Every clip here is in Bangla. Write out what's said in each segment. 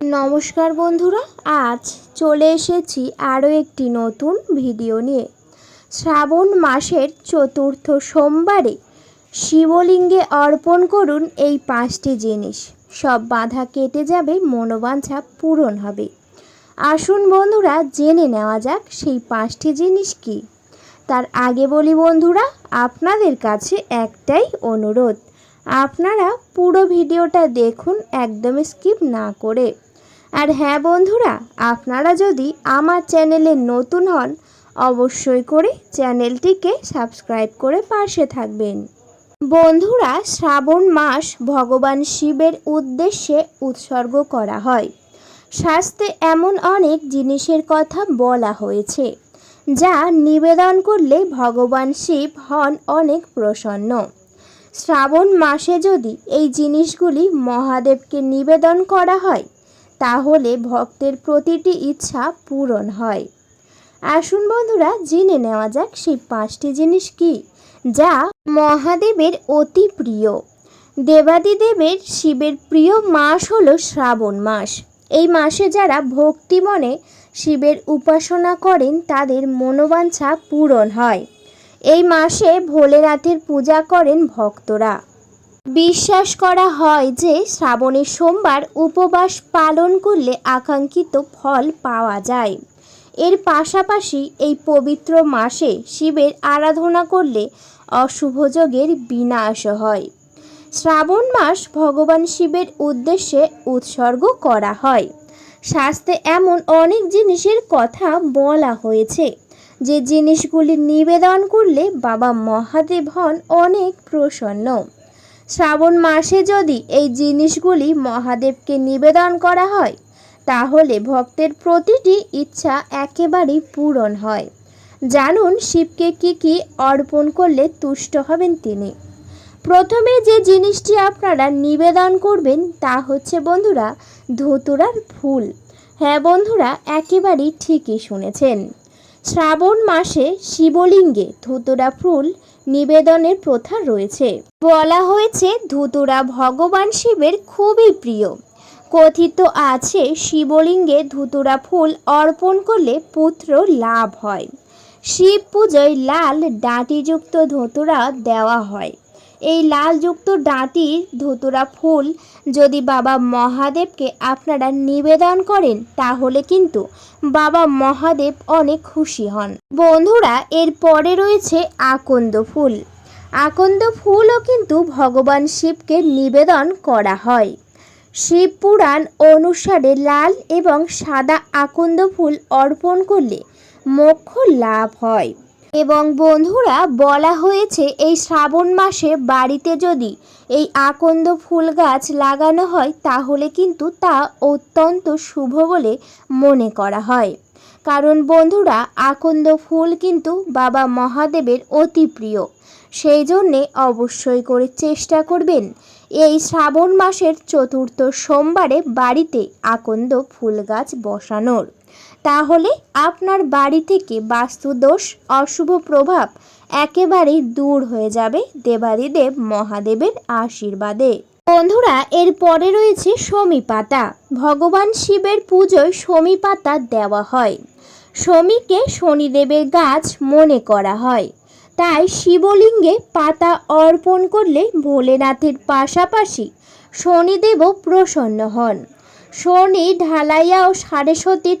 নমস্কার বন্ধুরা, আজ চলে এসেছি আরও একটি নতুন ভিডিও নিয়ে। শ্রাবণ মাসের চতুর্থ সোমবারে শিবলিঙ্গে অর্পণ করুন এই পাঁচটি জিনিস। সব বাধা কেটে যাবে, মনোবাঞ্ছা পূরণ হবে। আসুন বন্ধুরা, জেনে নেওয়া যাক সেই পাঁচটি জিনিস কি। তার আগে বলি বন্ধুরা, আপনাদের কাছে একটাই অনুরোধ। আপনারা পুরো ভিডিওটা দেখুন একদম স্কিপ না করে। আর হ্যাঁ বন্ধুরা, আপনারা যদি আমার চ্যানেলে নতুন হন, অবশ্যই করে চ্যানেলটিকে সাবস্ক্রাইব করে পাশে থাকবেন। বন্ধুরা, শ্রাবণ মাস ভগবান শিবের উদ্দেশ্যে উৎসর্গ করা হয়। শাস্ত্রে এমন অনেক জিনিসের কথা বলা হয়েছে, যা নিবেদন করলে ভগবান শিব হন অনেক প্রসন্ন। শ্রাবণ মাসে যদি এই জিনিসগুলি মহাদেবকে নিবেদন করা হয় তাহলে ভক্তের প্রতিটি ইচ্ছা পূরণ হয়। আসুন বন্ধুরা, জেনে নেওয়া যাক সেই পাঁচটি জিনিস কি, যা মহাদেবের অতি প্রিয়। দেবাদিদেবের শিবের প্রিয় মাস হলো শ্রাবণ মাস। এই মাসে যারা ভক্তি মনে শিবের উপাসনা করেন, তাদের মনোবাঞ্ছা পূরণ হয়। এই মাসে ভোলেনাথের পূজা করেন ভক্তরা। বিশ্বাস করা হয় যে শ্রাবণের সোমবার উপবাস পালন করলে আকাঙ্ক্ষিত ফল পাওয়া যায়। এর পাশাপাশি এই পবিত্র মাসে শিবের আরাধনা করলে অশুভ যোগের বিনাশ হয়। শ্রাবণ মাস ভগবান শিবের উদ্দেশ্যে উৎসর্গ করা হয়। শাস্তে এমন অনেক জিনিসের কথা বলা হয়েছে। যে জিনিসগুলি নিবেদন করলে বাবা মহাদেব হন অনেক প্রসন্ন। শ্রাবণ মাসে যদি এই জিনিসগুলি মহাদেবকে নিবেদন করা হয়, তাহলে ভক্তের প্রতিটি ইচ্ছা একেবারেই পূরণ হয়। জানুন শিবকে কি কি অর্পণ করলে তুষ্ট হবেন তিনি। প্রথমে যে জিনিসটি আপনারা নিবেদন করবেন, তা হচ্ছে বন্ধুরা ধুতুরার ফুল। হ্যাঁ বন্ধুরা, একেবারেই ঠিকই শুনেছেন। শ্রাবণ মাসে শিবলিঙ্গে ধুতুরা ফুল নিবেদনের প্রথা রয়েছে। বলা হয়েছে, ধুতুরা ভগবান শিবের খুবই প্রিয়। কথিত আছে, শিবলিঙ্গে ধুতুরা ফুল অর্পণ করলে পুত্র লাভ হয়। শিব পুজোয় লাল ডাঁটিযুক্ত ধুতুরা দেওয়া হয়। এই লালযুক্ত ডাঁটির ধুতুরা ফুল যদি বাবা মহাদেবকে আপনারা নিবেদন করেন, তাহলে কিন্তু বাবা মহাদেব অনেক খুশি হন। বন্ধুরা, এর পরে রয়েছে আকন্দ ফুল। আকন্দ ফুলও কিন্তু ভগবান শিবকে নিবেদন করা হয়। শিব পুরাণ অনুসারে লাল এবং সাদা আকন্দ ফুল অর্পণ করলে মোক্ষ লাভ হয়। এবং বন্ধুরা, বলা হয়েছে এই শ্রাবণ মাসে বাড়িতে যদি এই আকন্দ ফুল গাছ লাগানো হয়, তাহলে কিন্তু তা অত্যন্ত শুভ বলে মনে করা হয়। কারণ বন্ধুরা, আকন্দ ফুল কিন্তু বাবা মহাদেবের অতি প্রিয়। সেই জন্যে অবশ্যই করে চেষ্টা করবেন এই শ্রাবণ মাসের চতুর্থ সোমবারে বাড়িতে আকন্দ ফুল গাছ বসানোর। তাহলে আপনার বাড়ি থেকে বাস্তুদোষ, অশুভ প্রভাব একেবারেই দূর হয়ে যাবে দেবাদিদেব মহাদেবের আশীর্বাদে। বন্ধুরা, এর পরে রয়েছে শমী পাতা ভগবান শিবের পুজোয় শমী পাতা দেওয়া হয়। শমীকে শনিদেবের গাছ মনে করা হয়। তাই শিবলিঙ্গে পাতা অর্পণ করলে ভোলেনাথের পাশাপাশি শনিদেবও প্রসন্ন হন। শনি ঢালাইয়া ও সাড়ে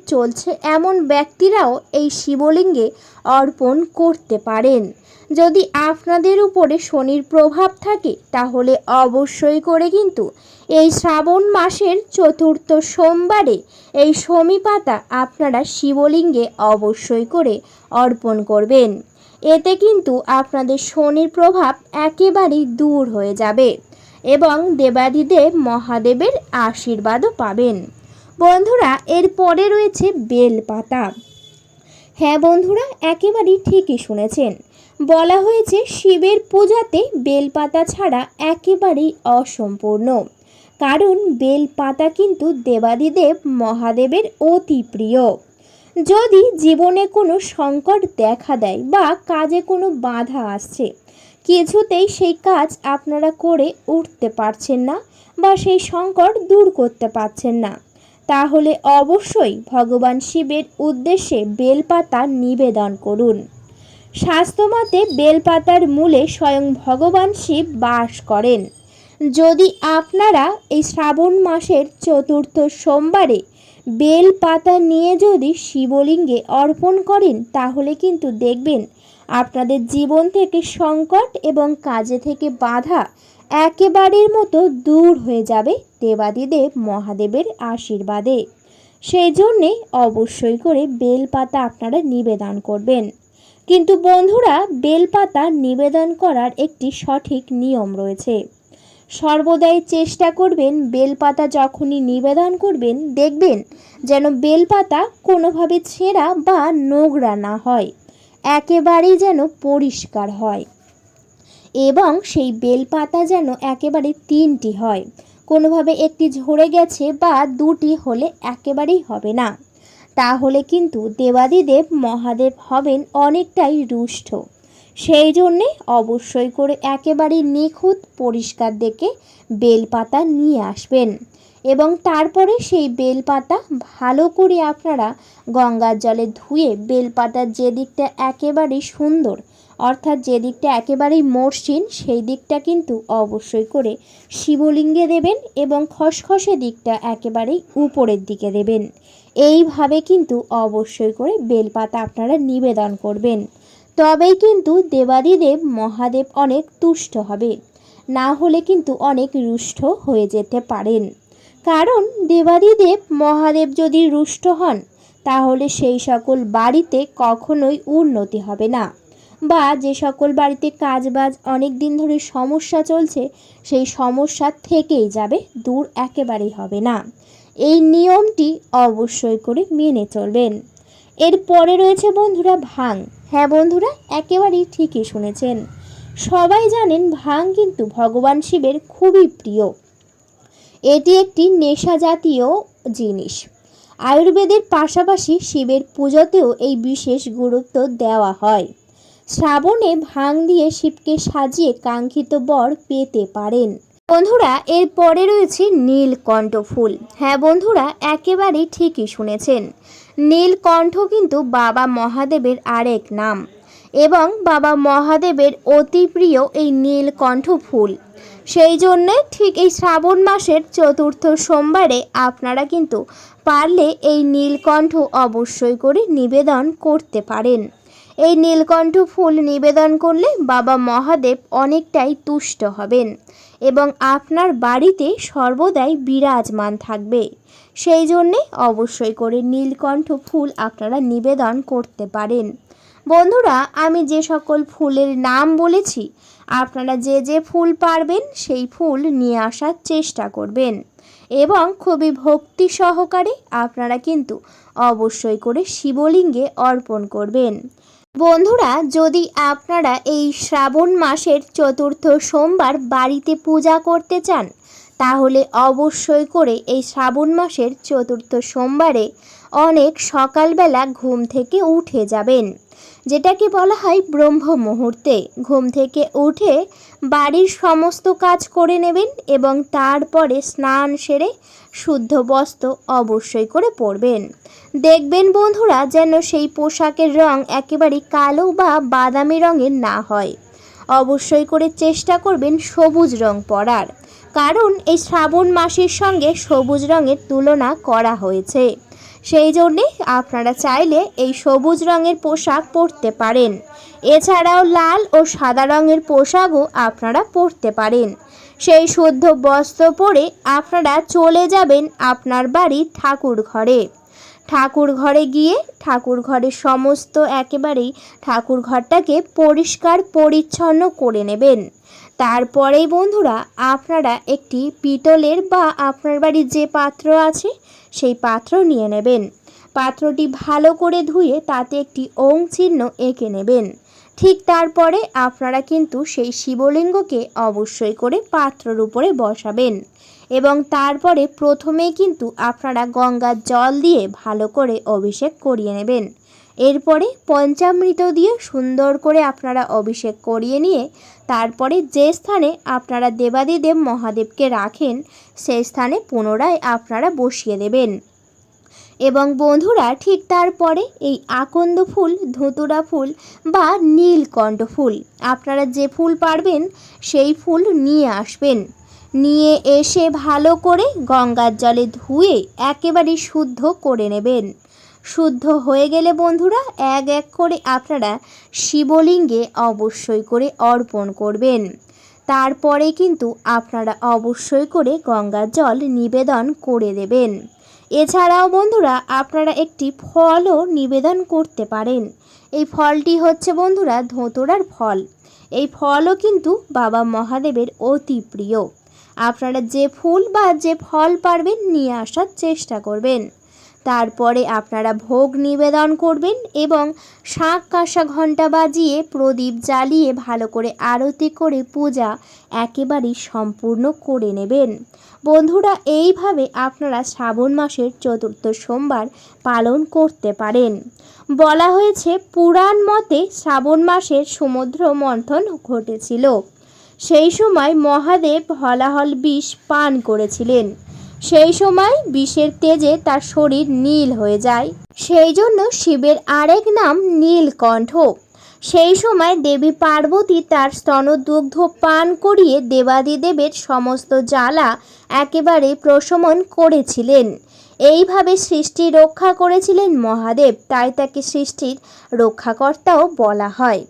চলছে এমন ব্যক্তিরাও এই শিবলিঙ্গে অর্পণ করতে পারেন। যদি আপনাদের উপরে শনির প্রভাব থাকে, তাহলে অবশ্যই করে কিন্তু এই শ্রাবণ মাসের চতুর্থ সোমবারে এই শমী পাতা আপনারা শিবলিঙ্গে অবশ্যই করে অর্পণ করবেন। এতে কিন্তু আপনাদের শনির প্রভাব একেবারেই দূর হয়ে যাবে। এবং দেবাদিদেব মহাদেবের আশীর্বাদও পাবেন। বন্ধুরা, এর পরে রয়েছে বেলপাতা। হ্যাঁ বন্ধুরা, একেবারেই ঠিকই শুনেছেন। বলা হয়েছে শিবের পূজাতে বেলপাতা ছাড়া একেবারেই অসম্পূর্ণ। কারণ বেলপাতা কিন্তু দেবাদিদেব মহাদেবের অতি প্রিয়। যদি জীবনে কোনো সংকট দেখা দেয় বা কাজে কোনো বাধা আসছে কিছুতেই সেই কাজ আপনারা করে উঠতে পারছেন না বা সেই সংকট দূর করতে পারছেন না। তাহলে অবশ্যই ভগবান শিবের উদ্দেশ্যে বেলপাতা নিবেদন করুন। স্বাস্থ্যমতে বেলপাতার মূলে স্বয়ং ভগবান শিব বাস করেন। যদি আপনারা এই শ্রাবণ মাসের চতুর্থ সোমবারে বেল পাতা নিয়ে যদি শিবলিঙ্গে অর্পণ করেন, তাহলে কিন্তু দেখবেন আপনাদের জীবন থেকে সংকট এবং কাজে থেকে বাধা একেবারের মতো দূর হয়ে যাবে দেবাদিদেব মহাদেবের আশীর্বাদে। সেই জন্যে অবশ্যই করে বেলপাতা আপনারা নিবেদন করবেন। কিন্তু বন্ধুরা, বেলপাতা নিবেদন করার একটি সঠিক নিয়ম রয়েছে। সর্বদাই চেষ্টা করবেন বেলপাতা যখনই নিবেদন করবেন, দেখবেন যেন বেলপাতা কোনোভাবে ছেঁড়া বা নোংরা না হয়। একেবারেই যেন পরিষ্কার হয়। এবং সেই বেলপাতা যেন একেবারে তিনটি হয়। কোনোভাবে একটি ঝরে গেছে বা দুটি হলে একেবারেই হবে না। তাহলে কিন্তু দেবাদিদেব মহাদেব হবেন অনেকটাই রুষ্ট। সেই জন্যে অবশ্যই করে একেবারে নিখুঁত পরিষ্কার দেখে বেলপাতা নিয়ে আসবেন। এবং তারপরে সেই বেলপাতা ভালো করে আপনারা গঙ্গার জলে ধুয়ে বেলপাতার যে দিকটা একেবারেই সুন্দর, অর্থাৎ যে দিকটা একেবারেই মসৃণ, সেই দিকটা কিন্তু অবশ্যই করে শিবলিঙ্গে দেবেন এবং খসখসে দিকটা একেবারেই উপরের দিকে দেবেন। এইভাবে কিন্তু অবশ্যই করে বেলপাতা আপনারা নিবেদন করবেন। তবেই কিন্তু দেবাদিদেব মহাদেব অনেক তুষ্ট হবে। না হলে কিন্তু অনেক রুষ্ট হয়ে যেতে পারেন। কারণ দেবাদিদেব মহাদেব যদি রুষ্ট হন, তাহলে সেই সকল বাড়িতে কখনোই উন্নতি হবে না। বা যে সকল বাড়িতে কাজবাজ অনেক দিন ধরে সমস্যা চলছে, সেই সমস্যা থেকেই যাবে, দূর একেবারেই হবে না। এই নিয়মটি অবশ্যই করে মেনে চলবেন। এরপরে রয়েছে বন্ধুরা ভাং হ্যাঁ বন্ধুরা, একেবারেই ঠিকই শুনেছেন। সবাই জানেন ভাং কিন্তু ভগবান শিবের খুবই প্রিয়। এটি একটি নেশা জাতীয় জিনিস। আয়ুর্বেদের পাশাপাশি শিবের পুজোতেও এই বিশেষ গুরুত্ব দেওয়া হয়। শ্রাবণে ভাং দিয়ে শিবকে সাজিয়ে কাঙ্ক্ষিত বর পেতে পারেন। বন্ধুরা এর পরে রয়েছে নীলকণ্ঠ ফুল। হ্যাঁ বন্ধুরা, একেবারেই ঠিকই শুনেছেন। নীলকণ্ঠ কিন্তু বাবা মহাদেবের আরেক নাম এবং বাবা মহাদেবের অতি প্রিয় এই নীলকণ্ঠ ফুল। সেই জন্যে ঠিক এই শ্রাবণ মাসের চতুর্থ সোমবারে আপনারা কিন্তু পারলে এই নীলকণ্ঠ অবশ্যই করে নিবেদন করতে পারেন। এই নীলকণ্ঠ ফুল নিবেদন করলে বাবা মহাদেব অনেকটাই তুষ্ট হবেন। এবং আপনার বাড়িতে সর্বদাই বিরাজমান থাকবে। সেই জন্যে অবশ্যই করে নীলকণ্ঠ ফুল আপনারা নিবেদন করতে পারেন। বন্ধুরা, আমি যে সকল ফুলের নাম বলেছি, আপনারা যে যে ফুল পারবেন সেই ফুল নিয়ে আসার চেষ্টা করবেন। এবং খুবই ভক্তি সহকারে আপনারা কিন্তু অবশ্যই করে শিবলিঙ্গে অর্পণ করবেন। বন্ধুরা, যদি আপনারা এই শ্রাবণ মাসের চতুর্থ সোমবার বাড়িতে পূজা করতে চান, তাহলে অবশ্যই করে এই শ্রাবণ মাসের চতুর্থ সোমবারে অনেক সকালবেলা ঘুম থেকে উঠে যাবেন। যেটাকে বলা হয় ব্রহ্ম মুহূর্তে, ঘুম থেকে উঠে বাড়ির সমস্ত কাজ করে নেবেন এবং তারপরে স্নান সেরে শুদ্ধ বস্ত্র অবশ্যই করে পরবেন। দেখবেন বন্ধুরা, যেন সেই পোশাকের রং একেবারে কালো বা বাদামি রঙের না হয়। অবশ্যই করে চেষ্টা করবেন সবুজ রং পরার। কারণ এই শ্রাবণ মাসের সঙ্গে সবুজ রঙের তুলনা করা হয়েছে। সেই জন্যে আপনারা চাইলে এই সবুজ রঙের পোশাক পরতে পারেন। এছাড়াও লাল ও সাদা রঙের পোশাকও আপনারা পরতে পারেন। সেই শুদ্ধ বস্ত্র পরে আপনারা চলে যাবেন আপনার বাড়ির ঠাকুর ঘরে। ঠাকুর ঘরে গিয়ে ঠাকুর ঘরের সমস্ত একেবারেই ঠাকুর ঘরটাকে পরিষ্কার পরিচ্ছন্ন করে নেবেন। তারপরেই বন্ধুরা, আপনারা একটি পিতলের বা আপনার বাড়ির যে পাত্র আছে সেই পাত্র নিয়ে নেবেন। পাত্রটি ভালো করে ধুয়ে তাতে একটি ওং চিহ্ন এঁকে নেবেন। ঠিক তারপরে আপনারা কিন্তু সেই শিবলিঙ্গকে অবশ্যই করে পাত্রর উপরে বসাবেন এবং তারপরে প্রথমেই কিন্তু আপনারা গঙ্গার জল দিয়ে ভালো করে অভিষেক করিয়ে নেবেন। এরপরে পঞ্চামৃত দিয়ে সুন্দর করে আপনারা অভিষেক করিয়ে নিয়ে তারপরে যে স্থানে আপনারা দেবাদিদেব মহাদেবকে রাখেন সেই স্থানে পুনরায় আপনারা বসিয়ে দেবেন। এবং বন্ধুরা, ঠিক তারপরে এই আকন্দ ফুল, ধুতুরা ফুল বা নীলকণ্ঠ ফুল, আপনারা যে ফুল পারবেন সেই ফুল নিয়ে আসবেন। নিয়ে এসে ভালো করে গঙ্গার জলে ধুয়ে একেবারে শুদ্ধ করে নেবেন। শুদ্ধ হয়ে গেলে বন্ধুরা, এক এক করে আপনারা শিবলিঙ্গে অবশ্যই করে অর্পণ করবেন। তারপরে কিন্তু আপনারা অবশ্যই করে গঙ্গার জল নিবেদন করে দেবেন। এছাড়াও বন্ধুরা, আপনারা একটি ফলও নিবেদন করতে পারেন। এই ফলটি হচ্ছে বন্ধুরা ধোঁতরার ফল। এই ফলও কিন্তু বাবা মহাদেবের অতি প্রিয়। আপনারা যে ফুল বা যে ফল পারবেন নিয়ে আসার চেষ্টা করবেন। তারপরে আপনারা ভোগ নিবেদন করবেন এবং শাঁখ কাঁসা ঘণ্টা বাজিয়ে প্রদীপ জ্বালিয়ে ভালো করে আরতি করে পূজা একেবারেই সম্পূর্ণ করে নেবেন। বন্ধুরা, এইভাবে আপনারা শ্রাবণ মাসের চতুর্থ সোমবার পালন করতে পারেন। বলা হয়েছে, পুরাণ মতে শ্রাবণ মাসের সমুদ্র মন্থন ঘটেছিল। সেই সময় মহাদেব হলাহল বিষ পান করেছিলেন। সেই সময় বিষের তেজে তার শরীর নীল হয়ে যায়। সেই জন্য শিবের আরেক নাম নীলকণ্ঠ। সেই সময় দেবী পার্বতী তার স্তনদুগ্ধ পান করিয়ে দেবাদিদেবের সমস্ত জ্বালা একেবারে প্রশমন করেছিলেন। এইভাবে সৃষ্টি রক্ষা করেছিলেন মহাদেব, তাই তাকে সৃষ্টির রক্ষাকর্তাও বলা হয়।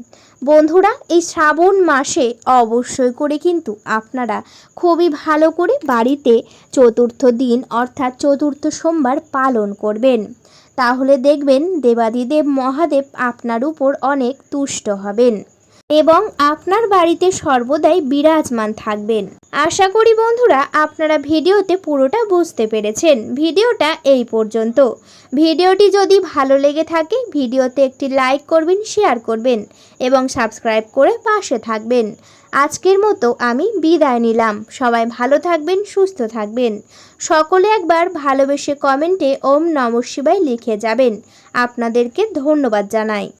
বন্ধুরা, এই শ্রাবণ মাসে অবশ্যই করে কিন্তু আপনারা খুবই ভালো করে বাড়িতে চতুর্থ দিন অর্থাৎ চতুর্থ সোমবার পালন করবেন। তাহলে দেখবেন দেবাদিদেব মহাদেব আপনার উপর অনেক তুষ্ট হবেন। এবং আপনার বাড়িতে সর্বদাই বিরাজমান থাকবেন। আশা করি বন্ধুরা আপনারা ভিডিওতে পুরোটা বুঝতে পেরেছেন। ভিডিওটা এই পর্যন্ত। ভিডিওটি যদি ভালো লেগে থাকে, ভিডিওতে একটি লাইক করবেন, শেয়ার করবেন এবং সাবস্ক্রাইব করে পাশে থাকবেন। আজকের মতো আমি বিদায় নিলাম। সবাই ভালো থাকবেন, সুস্থ থাকবেন। সকলে একবার ভালোবেসে কমেন্টে ওম নম লিখে যাবেন। আপনাদেরকে ধন্যবাদ জানাই।